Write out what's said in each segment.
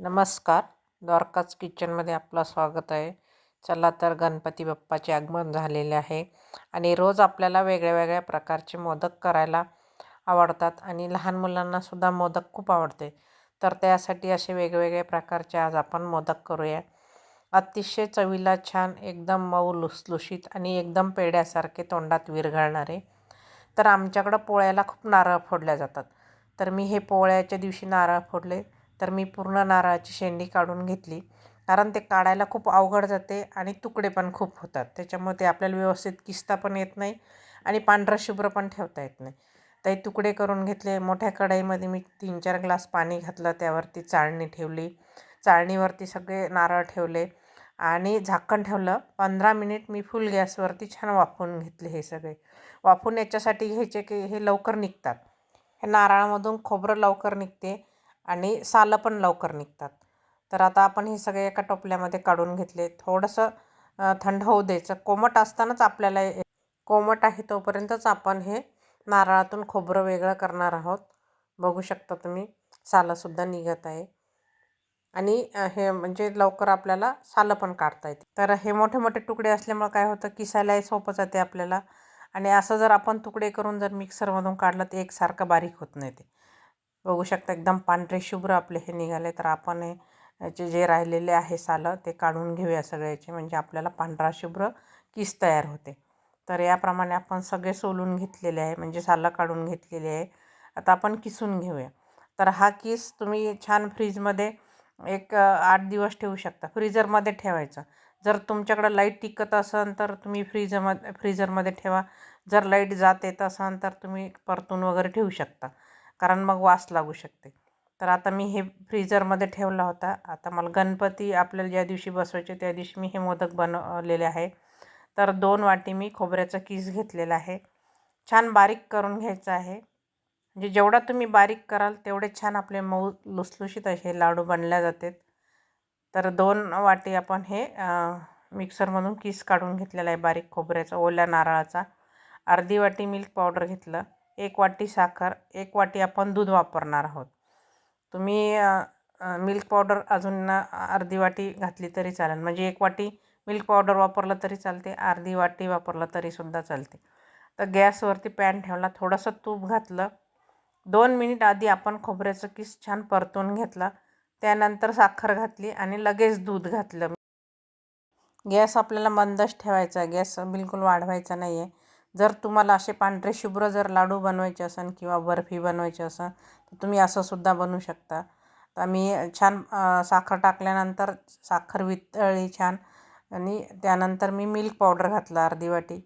नमस्कार. द्वारकाच किचनमध्ये आपलं स्वागत आहे. चला तर गणपती बाप्पाचे आगमन झालेले आहे आणि रोज आपल्याला वेगळ्या वेगळ्या प्रकारचे मोदक करायला आवडतात आणि लहान मुलांनासुद्धा मोदक खूप आवडते. तर त्यासाठी असे वेगवेगळ्या प्रकारचे आज आपण मोदक करूया. अतिशय चवीला छान एकदम मऊ लुसलुशीत आणि एकदम पेड्यासारखे तोंडात विरघळणारे. तर आमच्याकडं पोळ्याला खूप नारळ फोडल्या जातात. तर मी हे पोळ्याच्या दिवशी नारळ फोडले. तर मी पूर्ण नारळाची शेंडी काढून घेतली. कारण ते काढायला खूप अवघड जाते आणि तुकडे पण खूप होतात. त्याच्यामुळे ते आपल्याला व्यवस्थित किस्ता पण येत नाही आणि पांढरं शुभ्र पण ठेवता येत नाही. ते तुकडे करून घेतले. मोठ्या कढईमध्ये मी तीन चार ग्लास पाणी घातलं. त्यावरती चाळणी ठेवली. चाळणीवरती सगळे नारळ ठेवले आणि झाकण ठेवलं. पंधरा मिनिट मी फुल गॅसवरती छान वाफवून घेतले हे सगळे. वाफून याच्यासाठी घ्यायचे की हे लवकर निघतात. हे नारळामधून खोबरं लवकर निघते. आणि सालं पण लवकर निघतात. तर आता आपण हे सगळे एका टोपल्यामध्ये काढून घेतले. थोडंसं थंड होऊ द्यायचं. कोमट असतानाच आपल्याला कोमट आहे तोपर्यंतच आपण हे नारळातून खोबरं वेगळं करणार आहोत. बघू शकता तुम्ही सालंसुद्धा निघत आहे. आणि हे म्हणजे लवकर आपल्याला सालं पण काढता येते. तर हे मोठे मोठे तुकडे असल्यामुळे काय होतं किसायलाही सोपं जाते आपल्याला. आणि असं जर आपण तुकडे करून जर मिक्सरमधून काढलं तर एकसारखं बारीक होत नाही ते. बघू शकता एकदम पांढरे शुभ्र आपले हे निघाले. तर आपण हे याचे जे राहिलेले आहे सालं ते काढून घेऊया सगळ्याचे. म्हणजे आपल्याला पांढरा शुभ्र किस तयार होते. तर याप्रमाणे आपण सगळे सोलून घेतलेले आहे. म्हणजे सालं काढून घेतलेले आहे. आता आपण किसून घेऊया. तर हा किस तुम्ही छान फ्रीजमध्ये एक आठ दिवस ठेवू शकता. फ्रीजरमध्ये ठेवायचं. जर तुमच्याकडं लाइट टिकत असेल तर तुम्ही फ्रीजमध्ये फ्रीजरमध्ये ठेवा. जर लाइट जात येत असेल तर तुम्ही परतून वगैरे ठेवू शकता. कारण मग वास लागू शकते. तर आता मी हे फ्रीजरमध्ये ठेवला होता. आता मला गणपती आपल्याला ज्या दिवशी बसवायचे त्या दिवशी मी हे मोदक बनवलेले आहे. तर दोन वाटी मी खोबऱ्याचा किस घेतलेला आहे. छान बारीक करून घ्यायचं आहे. म्हणजे जेवढा तुम्ही बारीक कराल तेवढे छान आपले मऊ लुसलुशीत असे लाडू बनल्या जातात. तर दोन वाटी आपण हे मिक्सरमधून किस काढून घेतलेला आहे बारीक खोबऱ्याचा ओल्या नारळाचा. अर्धी वाटी मिल्क पावडर घेतलं. एक वाटी साखर एक वाटी आपण दूध वापरणार आहोत. तुम्ही मिल्क पावडर अजून अर्धी वाटी घातली तरी चालेल. म्हणजे एक वाटी मिल्क पावडर वापरलं तरी चालते अर्धी वाटी वापरलं तरीसुद्धा चालते. तर गॅसवरती पॅन ठेवला थोडंसं तूप घातलं. दोन मिनिट आधी आपण खोबऱ्याचं किस छान परतून घेतला. त्यानंतर साखर घातली आणि लगेच दूध घातलं. गॅस आपल्याला मंदच ठेवायचा गॅस बिलकुल वाढवायचा नाही आहे जर तुम्हाला असे पांढरे शुभ्र जर लाडू बनवायचे असेल किंवा बर्फी बनवायची असेल तर तुम्ही असंसुद्धा बनवू शकता. तर मी छान साखर टाकल्यानंतर साखर वितळली छान आणि त्यानंतर मी मिल्क पावडर घातला अर्धी वाटी.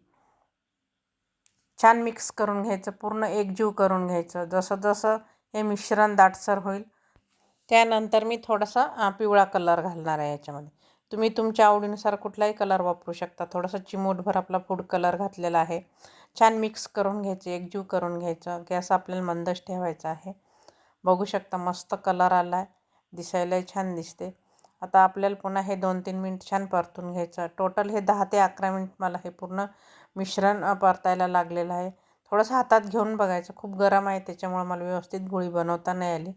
छान मिक्स करून घ्यायचं पूर्ण एकजीव करून घ्यायचं. जसं जसं हे मिश्रण दाटसर होईल त्यानंतर मी थोडासा पिवळा कलर घालणार आहे याच्यामध्ये. तुम्ही तुमच्या आवडीनुसार कुठलाही कलर वापरू शकता. थोडंसं चिमूटभर आपला फूड कलर घातलेला आहे. छान मिक्स करून घ्यायचे एकजीव करून घ्यायचं. गॅस आपल्याला मंदच ठेवायचा आहे. बघू शकता मस्त कलर आला आहे दिसायलाही छान दिसते. आता आपल्याला पुन्हा हे दोन तीन मिनिट छान परतून घ्यायचं. टोटल हे दहा ते अकरा मिनिट मला हे पूर्ण मिश्रण परतायला लागलेलं आहे. थोडंसं हातात घेऊन बघायचं. खूप गरम आहे. त्याच्यामुळं मला व्यवस्थित गोळी बनवता नाही आली.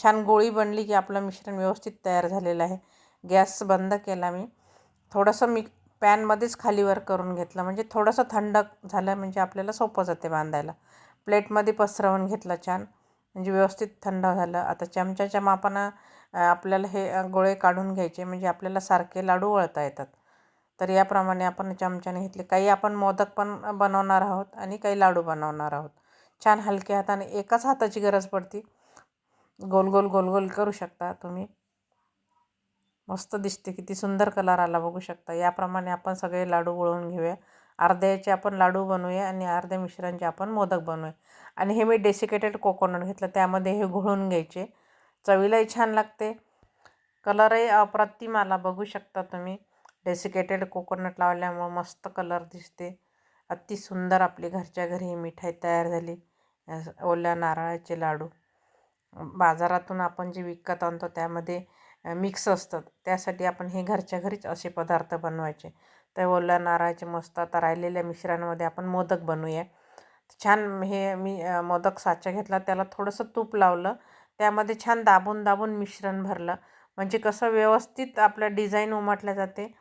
छान गोळी बनली की आपलं मिश्रण व्यवस्थित तयार झालेलं आहे. गॅस बंद केला मी. थोडंसं मी पॅनमध्येच खालीवर करून घेतलं. म्हणजे थोडंसं थंड झालं म्हणजे आपल्याला सोपं जाते बांधायला. प्लेटमध्ये पसरवून घेतलं छान. म्हणजे व्यवस्थित थंड झालं. आता चमच्याच्या मापानं आपल्याला हे गोळे काढून घ्यायचे. म्हणजे आपल्याला सारखे लाडू वळता येतात. तर याप्रमाणे आपण चमच्याने घेतले. काही आपण मोदक पण बनवणार आहोत आणि काही लाडू बनवणार आहोत. छान हलक्या हाताने एकाच हाताची गरज पडते. गोल गोल गोल गोल करू शकता तुम्ही. मस्त दिसते किती सुंदर कलर आला बघू शकता. याप्रमाणे आपण सगळे लाडू वळून घेऊया. अर्ध्याचे आपण लाडू बनवूया आणि अर्ध्या मिश्रणचे आपण मोदक बनवूया. आणि हे मी डेसिकेटेड कोकोनट घेतलं त्यामध्ये हे घोळून घ्यायचे. चवीलाही छान लागते. कलरही अप्रतिम आला बघू शकता तुम्ही. डेसिकेटेड कोकोनट लावल्यामुळं मस्त कलर दिसते. अति सुंदर आपली घरच्या घरी ही मिठाई तयार झाली. ओल्या नारळाचे लाडू. बाजारातून आपण जे विकत आणतो त्यामध्ये मिक्स असतात. त्यासाठी आपण हे घरच्या घरीच असे पदार्थ बनवायचे. तर ओल्या नारळाचे मस्त आता राहिलेल्या मिश्रणामध्ये आपण मोदक बनवूया. छान हे मी मोदक साचा घेतला. त्याला थोडंसं तूप लावलं. त्यामध्ये छान दाबून दाबून मिश्रण भरलं. म्हणजे कसं व्यवस्थित आपल्या डिझाईन उमटल्या जाते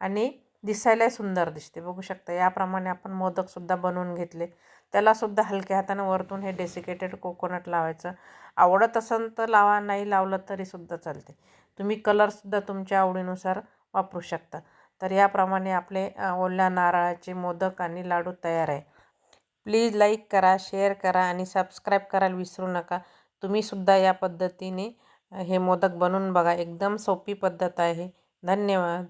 आणि दिसायलाही सुंदर दिसते. बघू शकता याप्रमाणे आपण मोदकसुद्धा बनवून घेतले. त्यालासुद्धा हलक्या हातानं वरतून हे डेसिकेटेड कोकोनट लावायचं. आवडत असेल तर लावा नाही लावलं तरीसुद्धा चालते. तुम्ही कलरसुद्धा तुमच्या आवडीनुसार वापरू शकता. तर याप्रमाणे आपले ओल्या नारळाचे मोदक आणि लाडू तयार आहे. प्लीज लाईक करा शेअर करा आणि सबस्क्राईब करायला विसरू नका. तुम्हीसुद्धा या पद्धतीने हे मोदक बनवून बघा. एकदम सोपी पद्धत आहे. धन्यवाद.